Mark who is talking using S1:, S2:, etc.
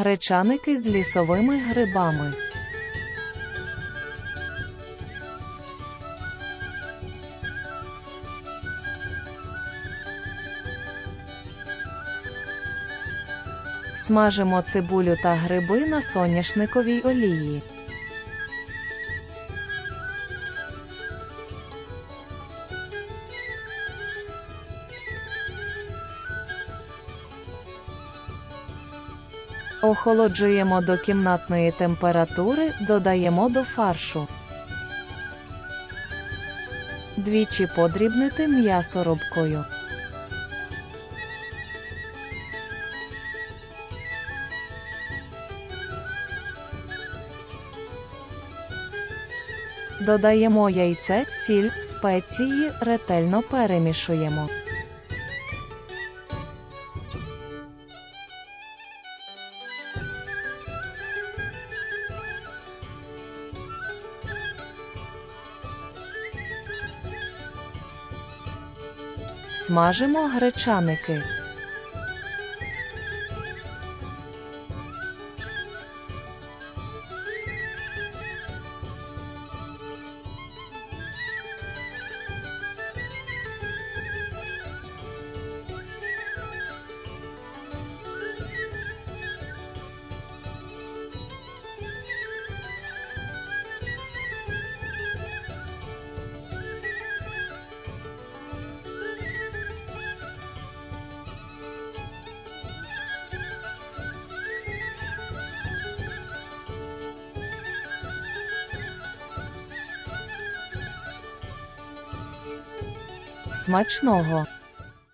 S1: Гречаники з лісовими грибами. Смажимо цибулю та гриби на соняшниковій олії. Охолоджуємо до кімнатної температури, додаємо до фаршу. Двічі подрібнити м'ясо робкою. Додаємо яйце, сіль, спеції, ретельно перемішуємо. Смажимо гречаники. Смачного!